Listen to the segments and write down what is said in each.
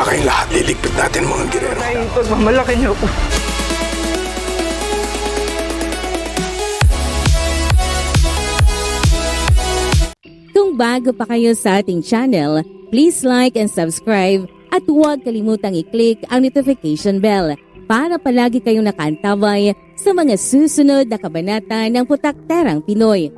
Handa kayong lahat. Liligpit natin mga girero. Tay, pagmamalaki niyo po. Kung bago pa kayo sa ating channel, please like and subscribe at huwag kalimutang i-click ang notification bell para palagi kayong nakaantabay sa mga susunod na kabanata ng Putak Terang Pinoy.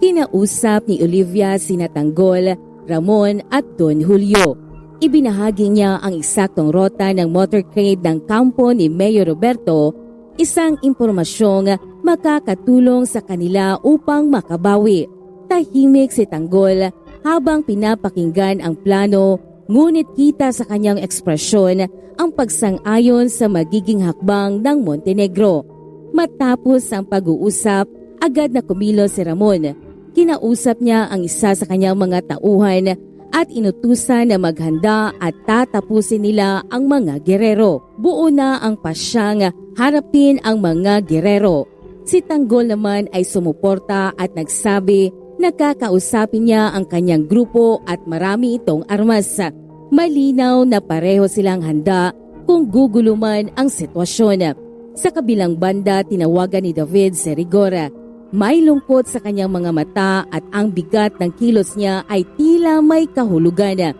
Kinausap ni Olivia Sinatanggol, Ramon at Don Julio. Ibinahagi niya ang eksaktong rota ng motorcade ng kampo ni Mayor Roberto, isang impormasyong makakatulong sa kanila upang makabawi. Tahimik si Tanggol habang pinapakinggan ang plano ngunit kita sa kanyang ekspresyon ang pagsang-ayon sa magiging hakbang ng Montenegro. Matapos ang pag-uusap, agad na kumilos si Ramon. Kinausap niya ang isa sa kanyang mga tauhan at inutusan na maghanda at tatapusin nila ang mga gerero. Buo na ang pasyang harapin ang mga gerero. Si Tanggol naman ay sumuporta at nagsabi na kakausapin niya ang kanyang grupo at marami itong armas. Malinaw na pareho silang handa kung gugulo man ang sitwasyon. Sa kabilang banda, tinawagan ni David si. May lungkot sa kanyang mga mata at ang bigat ng kilos niya ay tila may kahulugan.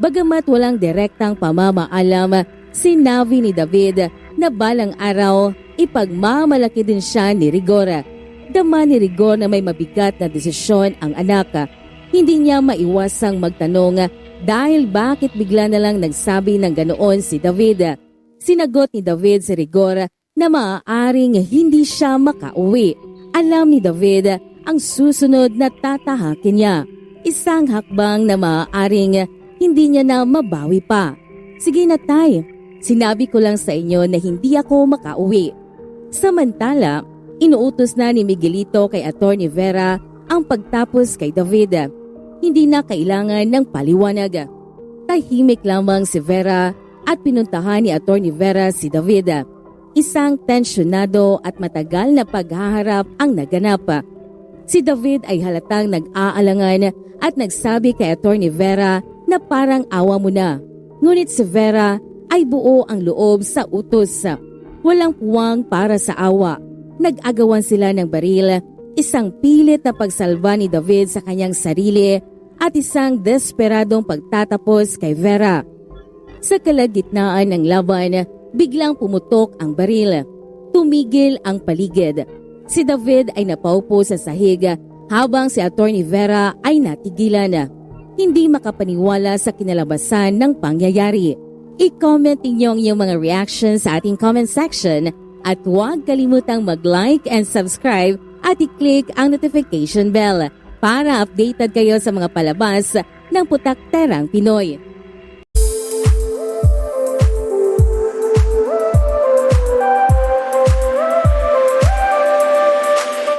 Bagamat walang direktang pamamaalam, sinabi ni David na balang araw ipagmamalaki din siya ni Rigora. Dama ni Rigor na may mabigat na desisyon ang anak. Hindi niya maiwasang magtanong dahil bakit bigla na lang nagsabi ng ganoon si David. Sinagot ni David si Rigor na maaaring hindi siya makauwi. Alam ni David ang susunod na tatahakin niya. Isang hakbang na maaaring hindi niya na mabawi pa. Sige na tay, sinabi ko lang sa inyo na hindi ako makauwi. Samantala, inuutos na ni Miguelito kay Attorney Vera ang pagtapos kay David. Hindi na kailangan ng paliwanag. Tahimik lamang si Vera at pinuntahan ni Attorney Vera si David. Isang tensyonado at matagal na paghaharap ang naganap. Si David ay halatang nag-aalangan at nagsabi kay Attorney Vera na parang awa mo na. Ngunit si Vera ay buo ang loob sa utos. Walang puwang para sa awa. Nag-agawan sila ng baril, isang pilit na pagsalba ni David sa kanyang sarili at isang desperadong pagtatapos kay Vera. Sa kalagitnaan ng laban, biglang pumutok ang baril. Tumigil ang paligid. Si David ay napaupo sa sahig habang si Attorney Vera ay natigilan. Hindi makapaniwala sa kinalabasan ng pangyayari. I-comment ninyo ang iyong mga reactions sa ating comment section at huwag kalimutang mag-like and subscribe at i-click ang notification bell para updated kayo sa mga palabas ng Putak Terang Pinoy.